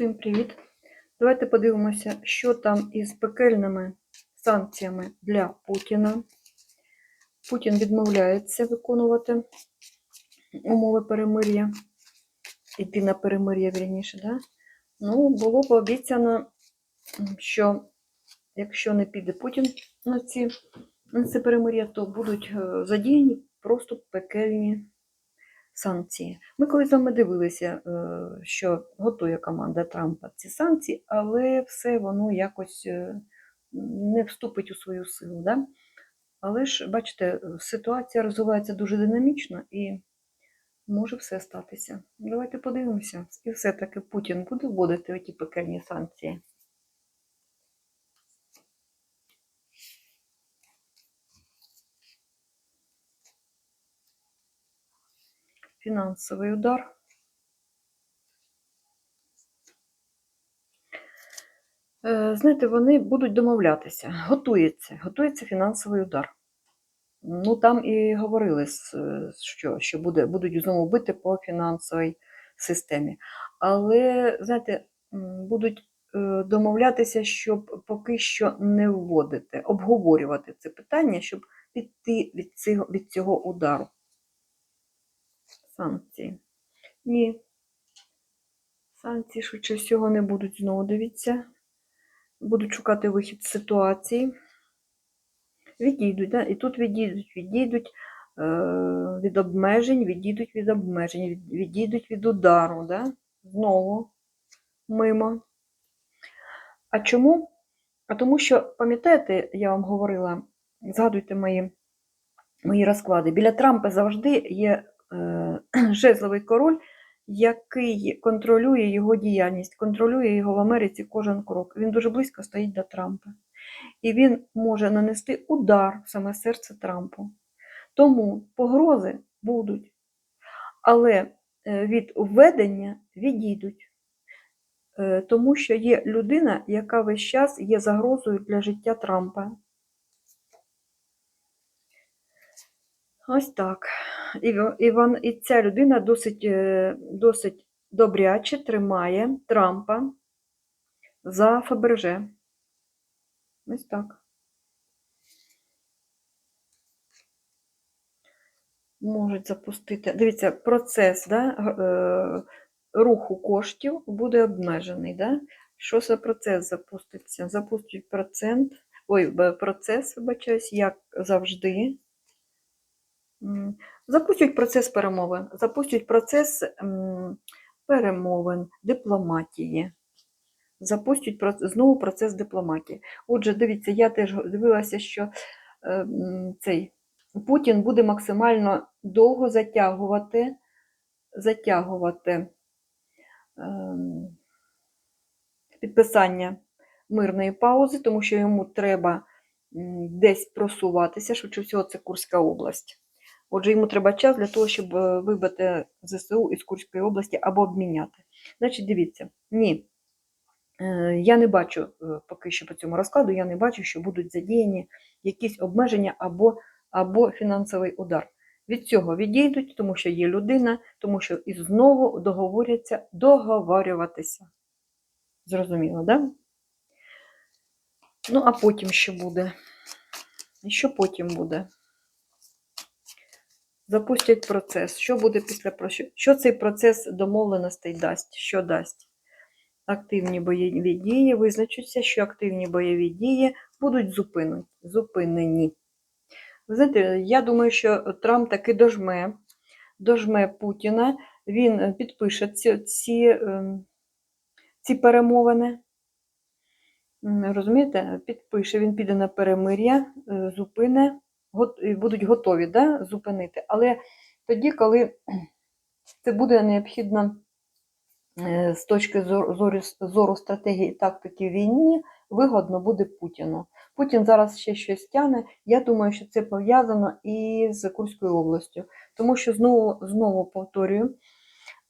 Всім привіт! Давайте подивимося, що там із пекельними санкціями для Путіна. Путін відмовляється виконувати умови перемир'я, іти на перемир'я, вірніше, да? Ну, було пообіцяно, що якщо не піде Путін на ці на це перемир'я, то будуть е, задіяні просто пекельні санкції. Ми колись з вами дивилися, е, що готує команда Трампа ці санкції, але все воно якось е, не вступить у свою силу. Да? Але ж, бачите, ситуація розвивається дуже динамічно і може все статися. Давайте подивимося. І все-таки Путін буде вводити ті пекельні санкції. Фінансовий удар. Е, Знаєте, вони будуть домовлятися. Готується, готується фінансовий удар. Ну, там і говорили, що, що буде, будуть знову бити по фінансовій системі. Але, знаєте, будуть е, домовлятися, щоб поки що не вводити, обговорювати це питання, щоб піти від цього, від цього удару. Санкції. Ні. Санкції, швидше всього, не будуть знову дивіться. Будуть шукати вихід з ситуації. Відійдуть, да? і тут відійдуть, відійдуть е, від обмежень, відійдуть від обмежень, відійдуть від удару, да? знову мимо. А чому? А тому що, пам'ятаєте, я вам говорила, згадуйте мої, мої розклади. Біля Трампа завжди є жезловий король, який контролює його діяльність, контролює його в Америці кожен крок. Він дуже близько стоїть до Трампа. І він може нанести удар в саме серце Трампу. Тому погрози будуть, але е, від введення відійдуть. Е, Тому що є людина, яка весь час є загрозою для життя Трампа. Ось так. І, і, вон, і ця людина досить, е, досить добряче тримає Трампа за Фаберже. Ось так. Можуть запустити. Дивіться, процес да, е, руху коштів буде обмежений. Да? Що за процес запуститься? Запустять процент, ой, процес, вибачаюсь, як завжди. Запустять процес перемовин, запустять процес перемовин, дипломатії. Запустять знову процес дипломатії. Отже, дивіться, я теж дивилася, що е, цей Путін буде максимально довго затягувати, затягувати ем, підписання мирної паузи, тому що йому треба десь просуватися, швидше всього, це Курська область. Отже, йому треба час для того, щоб е, вибити ЗСУ із Курської області або обміняти. Значить, дивіться, ні. Е, Я не бачу е, поки що по цьому розкладу, я не бачу, що будуть задіяні якісь обмеження або, або фінансовий удар. Від цього відійдуть, тому що є людина, тому що і знову договоряться договорюватися. Зрозуміло, так? Да? Ну, а потім що буде? І Що потім буде? Запустять процес. Що буде після що- цей процес домовленостей дасть? Що дасть? Активні бойові дії визначаться, що активні бойові дії будуть зупинені. Ви знаєте, я думаю, що Трамп таки дожме, дожме Путіна, він підпише ці, ці, ем, ці перемовини. Розумієте, підпише, він піде на перемир'я, е, зупине, будуть готові да, зупинити. Але тоді, коли це буде необхідно е, з точки зору, зору, стратегії і тактики війни, вигодно буде Путіну. Путін зараз ще щось тягне. Я думаю, що це пов'язано із Курською областю. Тому що знову, знову повторюю,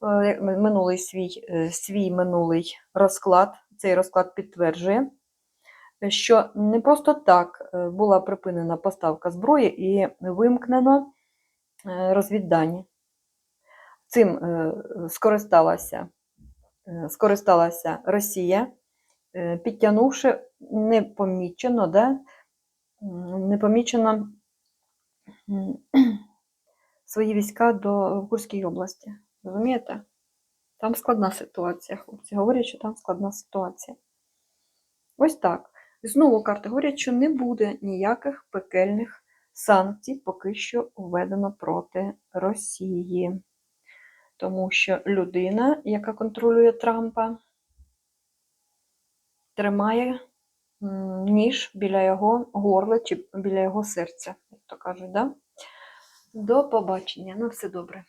е, минулий свій, е, свій минулий розклад, цей розклад підтверджує, що не просто так е, була припинена поставка зброї і вимкнено е, розвіддані. Цим е, скористалася скористалася Росія, підтягнувши непомічено, да, непомічено свої війська до в Курській області. Розумієте? Там складна ситуація, хлопці. Говорять, що там складна ситуація. Ось так. Знову карти говорять, що не буде ніяких пекельних санкцій поки що введено проти Росії. Тому що людина, яка контролює Трампа, тримає ніж біля його горла чи біля його серця, як то кажуть, да? До побачення. На все добре.